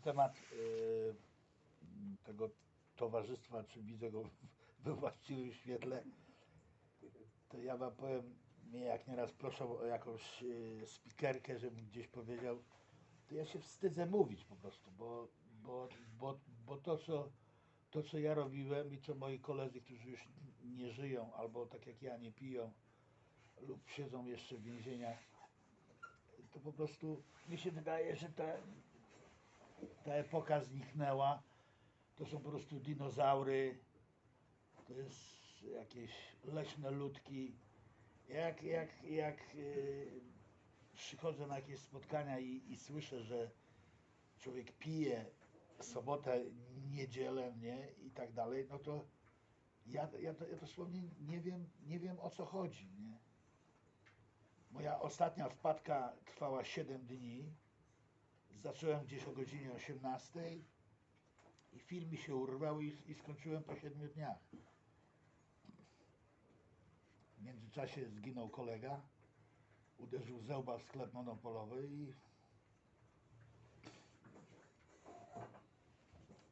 temat y, tego towarzystwa, czy widzę go we właściwym świetle, to ja wam powiem, mnie jak nieraz proszą o jakąś y, spikerkę, żebym gdzieś powiedział, to ja się wstydzę mówić po prostu, bo, bo, bo, bo to, co, to, co ja robiłem i co moi koledzy, którzy już nie żyją, albo tak jak ja nie piją, lub siedzą jeszcze w więzieniach, to po prostu mi się wydaje, że ta, ta epoka zniknęła. To są po prostu dinozaury, to jest jakieś leśne ludki. Jak, jak, jak yy, przychodzę na jakieś spotkania i, i słyszę, że człowiek pije sobotę, niedzielę, nie, i tak dalej, no to ja, ja, to, ja dosłownie nie wiem, nie wiem o co chodzi, nie. Moja ostatnia wpadka trwała 7 dni. Zacząłem gdzieś o godzinie 18 i film się urwał i, skończyłem po 7 dniach. W międzyczasie zginął kolega, uderzył zełba w sklep monopolowy i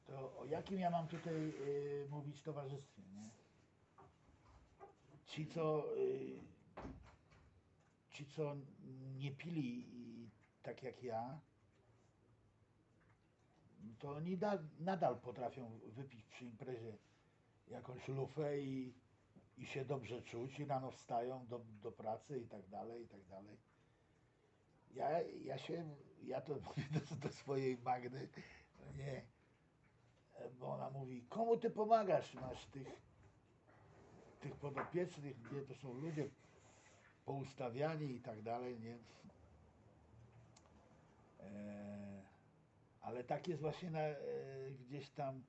to o jakim ja mam tutaj y, mówić towarzystwie, nie? Ci, co y, ci, co nie pili tak jak ja, to oni da, nadal potrafią wypić przy imprezie jakąś lufę i, i się dobrze czuć i rano wstają do, do pracy i tak dalej, i tak dalej. Ja, ja się, ja to mówię do, do swojej Magdy, nie, bo ona mówi, komu ty pomagasz, masz tych, tych podopiecznych, gdzie to są ludzie poustawiani i tak dalej, nie? E, ale tak jest właśnie na, e, gdzieś tam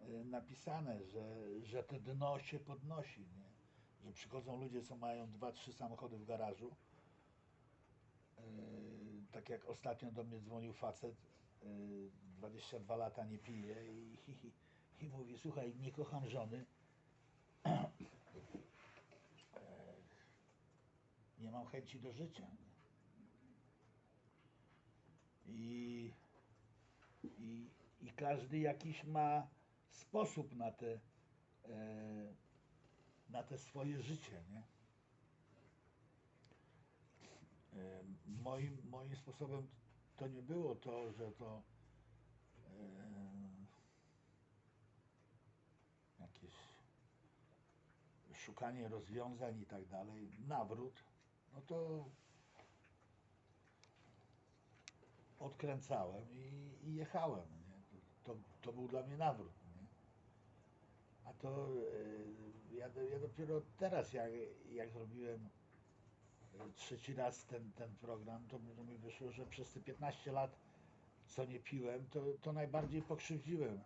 e, napisane, że, że to dno się podnosi, nie? Że przychodzą ludzie, co mają dwa, trzy samochody w garażu. E, tak jak ostatnio do mnie dzwonił facet, e, 22 lata nie pije i, i, i mówi, słuchaj, nie kocham żony, nie mam chęci do życia. I, i, I każdy jakiś ma sposób na te, e, na te swoje życie. Nie? E, moim, moim sposobem to nie było to, że to e, jakieś szukanie rozwiązań i tak dalej, nawrót, no to odkręcałem i, i jechałem. Nie? To, to, był dla mnie nawrót. Nie? A to e, ja, ja dopiero teraz, jak, jak zrobiłem e, trzeci raz ten, ten program, to, to mi wyszło, że przez te 15 lat, co nie piłem, to, to najbardziej pokrzywdziłem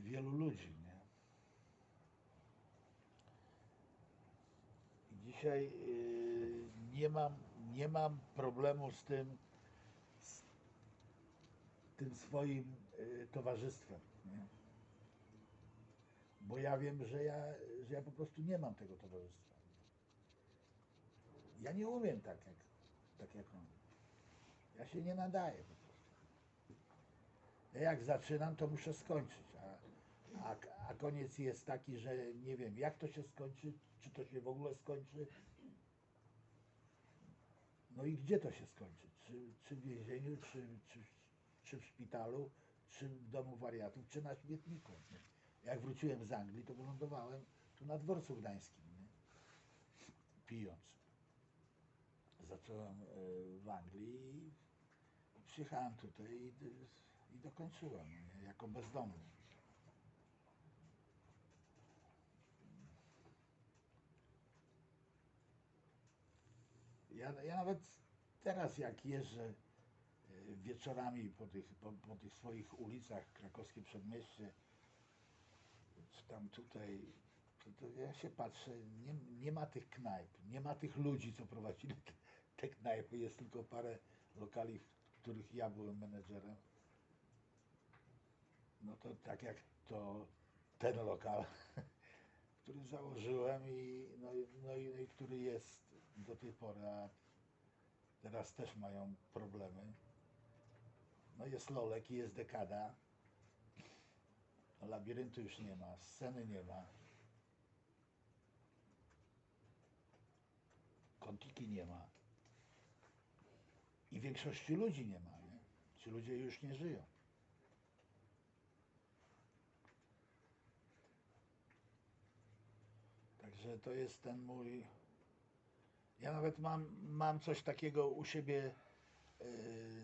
wielu ludzi. Nie? I Dzisiaj y, nie mam, nie mam problemu z tym, tym swoim y, towarzystwem. Nie? Bo ja wiem, że ja, że ja po prostu nie mam tego towarzystwa. Ja nie umiem tak jak, tak jak on. Ja się nie nadaję po prostu. Ja jak zaczynam, to muszę skończyć. A, a, a koniec jest taki, że nie wiem, jak to się skończy, czy to się w ogóle skończy. No i gdzie to się skończy? Czy, czy w więzieniu, czy, czy, czy w szpitalu, czy w domu wariatów, czy na śmietniku. Nie? Jak wróciłem z Anglii, to wylądowałem tu na dworcu gdańskim, nie? pijąc. Zacząłem e, w Anglii i przyjechałem tutaj i, i dokończyłem nie? jako bezdomny. Ja, ja nawet teraz jak jeżdżę wieczorami po tych, po, po tych swoich ulicach, krakowskie przedmieście, czy tam tutaj, to, to ja się patrzę, nie, nie ma tych knajp, nie ma tych ludzi, co prowadzili te, te knajpy, jest tylko parę lokali, w których ja byłem menedżerem. No to tak jak to ten lokal, który założyłem i, no, no, i, no i który jest do tej pory, a teraz też mają problemy. No jest Lolek i jest dekada. Labiryntu już nie ma, sceny nie ma. Kontiki nie ma. I większości ludzi nie ma, nie? Ci ludzie już nie żyją. Także to jest ten mój. Ja nawet mam, mam coś takiego u siebie yy,